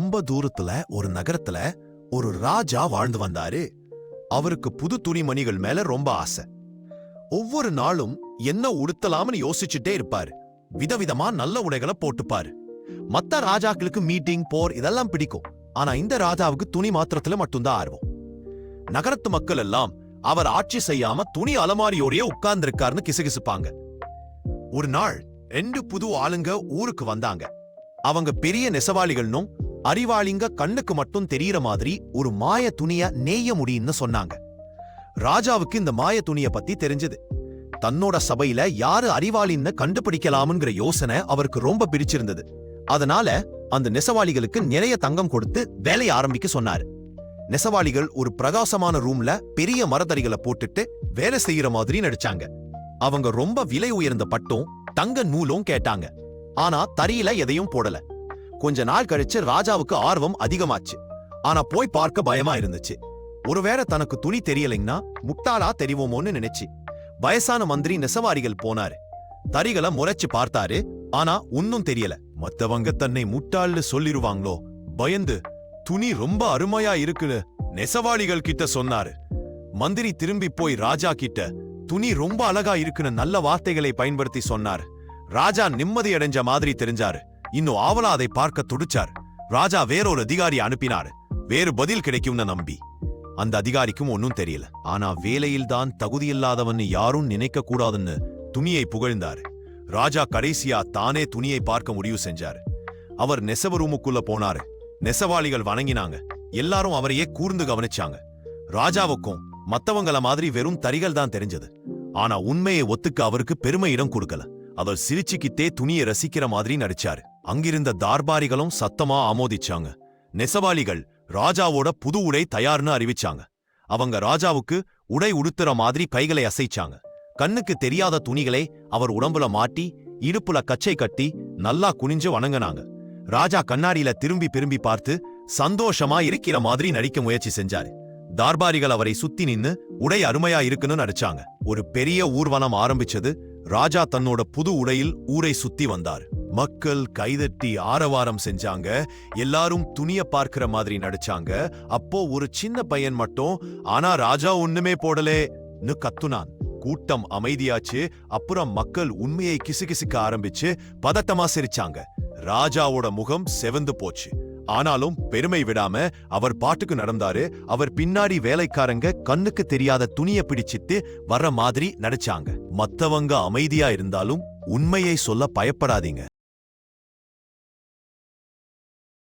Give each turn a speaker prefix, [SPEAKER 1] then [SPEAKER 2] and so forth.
[SPEAKER 1] ரொம்ப தூரத்துல ஒரு நகரத்துல ஒரு ராஜா வாழ்ந்து வந்தாரு. அவருக்கு புது துணிமணிகள் மேல ரொம்ப ஆசை. ஒவ்வொரு நாளும் என்ன உடுத்தலாம்னு யோசிச்சுட்டே இருப்பாரு. விதவிதமா நல்ல உடைகளை போட்டுப்பாரு. மத்த ராஜாக்களுக்கு மீட்டிங் போர் இதெல்லாம் பிடிக்கும். ஆனா இந்த ராஜாவுக்கு துணி மாத்திரத்துல மட்டும்தான் ஆர்வம். நகரத்து மக்கள் எல்லாம் அவர் ஆட்சி செய்யாம துணி அலமாரியோடய உட்கார்ந்திருக்காருன்னு கிசுகிசுப்பாங்க. ஒரு நாள் ரெண்டு புது ஆளுங்க ஊருக்கு வந்தாங்க. அவங்க பெரிய நெசவாளிகள்னும் அறிவாளிங்க கண்ணுக்கு மட்டும் தெரியற மாதிரி ஒரு மாய துணிய நெய்ய முடியும்னு சொன்னாங்க. ராஜாவுக்கு இந்த மாய துணிய பத்தி தெரிஞ்சது. தன்னோட சபையில யாரு அறிவாளின்னு கண்டுபிடிக்கலாம்ங்கிற யோசனை அவருக்கு ரொம்ப பிடிச்சிருந்தது. அதனால அந்த நெசவாளிகளுக்கு நிறைய தங்கம் கொடுத்து வேலைய ஆரம்பிக்க சொன்னாரு. நெசவாளிகள் ஒரு பிரகாசமான ரூம்ல பெரிய மரத்தடிகளை போட்டுட்டு வேலை செய்யற மாதிரி நடிச்சாங்க. அவங்க ரொம்ப விலை உயர்ந்த பட்டும் தங்க நூலும் கேட்டாங்க. ஆனா தறியில எதையும் போடல. கொஞ்ச நாள் கழிச்சு ராஜாவுக்கு ஆர்வம் அதிகமாச்சு. ஆனா போய் பார்க்க பயமா இருந்துச்சு. ஒருவேளை தனக்கு துணி தெரியலைன்னா முட்டாளா தெரிவோமோன்னு நினைச்சு. வயசான மந்திரி நெசவாரிகள் போனாரு. தறிகளை முறைச்சு பார்த்தாரு. ஆனா ஒன்னும் தெரியல. மத்தவங்க தன்னை முட்டாள்னு சொல்லிருவாங்களோ? பயந்து துணி ரொம்ப அருமையா இருக்குன்னு நெசவாளிகள் கிட்ட சொன்னாரு. மந்திரி திரும்பி போய் ராஜா கிட்ட துணி ரொம்ப அழகா இருக்குன்னு நல்ல வார்த்தைகளை பயன்படுத்தி சொன்னார். ராஜா நிம்மதி அடைஞ்ச மாதிரி தெரிஞ்சாரு. இன்னும் ஆவலா அதை பார்க்க துடிச்சார். ராஜா வேறொரு அதிகாரி அனுப்பினாரு. வேறு பதில் கிடைக்கும்னு நம்பி. அந்த அதிகாரிக்கும் ஒன்னும் தெரியல. ஆனா வேலையில் தான் தகுதியில்லாதவன்னு யாரும் நினைக்க கூடாதுன்னு துணியை புகழ்ந்தாரு. ராஜா கடைசியா தானே துணியை பார்க்க முடிவு செஞ்சாரு. அவர் நெசவு ரூமுக்குள்ள போனாரு. நெசவாளிகள் வணங்கினாங்க. எல்லாரும் அவரையே கூர்ந்து கவனிச்சாங்க. ராஜாவுக்கும் மத்தவங்கள மாதிரி வெறும் தறிகள் தான் தெரிஞ்சது. ஆனா உண்மையை ஒத்துக்க அவருக்கு பெருமை இடம் கொடுக்கல. அவர் சிரிச்சுக்கிட்டே துணியை ரசிக்கிற மாதிரி நடிச்சாரு. அங்கிருந்த தார்பாரிகளும் சத்தமா ஆமோதிச்சாங்க. நெசவாளிகள் ராஜாவோட புது உடை தயார்னு அறிவிச்சாங்க. அவங்க ராஜாவுக்கு உடை உடுத்துற மாதிரி கைகளை அசைச்சாங்க. கண்ணுக்கு தெரியாத துணிகளை அவர் உடம்புல மாட்டி இடுப்புல கச்சை கட்டி நல்லா குனிஞ்சு வணங்குனாங்க. ராஜா கண்ணாடியில திரும்பி திரும்பி பார்த்து சந்தோஷமா இருக்கிற மாதிரி நடிக்க முயற்சி செஞ்சாரு. தார்பாரிகள் அவரை சுத்தி நின்னு உடை அருமையா இருக்குன்னு நடிச்சாங்க. ஒரு பெரிய ஊர்வலம் ஆரம்பிச்சது ராஜா தன்னோட புது உடையில் ஊரை சுத்தி வந்தார். மக்கள் கைதட்டி ஆரவாரம் செஞ்சாங்க. எல்லாரும் துணிய பார்க்கிற மாதிரி நடிச்சாங்க. அப்போ ஒரு சின்ன பையன் மட்டும் ஆனா ராஜா ஒண்ணுமே போடலேன்னு கத்துனான். கூட்டம் அமைதியாச்சு. அப்புறம் மக்கள் உண்மையை கிசுகிசுக்க ஆரம்பிச்சு பதட்டமா சிரிச்சாங்க. ராஜாவோட முகம் செவந்து போச்சு. ஆனாலும் பெருமை விடாம அவர் பாட்டுக்கு நடந்தாரு. அவர் பின்னாடி வேலைக்காரங்க கண்ணுக்கு தெரியாத துணிய பிடிச்சிட்டு வர்ற மாதிரி நடிச்சாங்க. மத்தவங்க அமைதியா இருந்தாலும் உண்மையை சொல்ல பயப்படாதீங்க.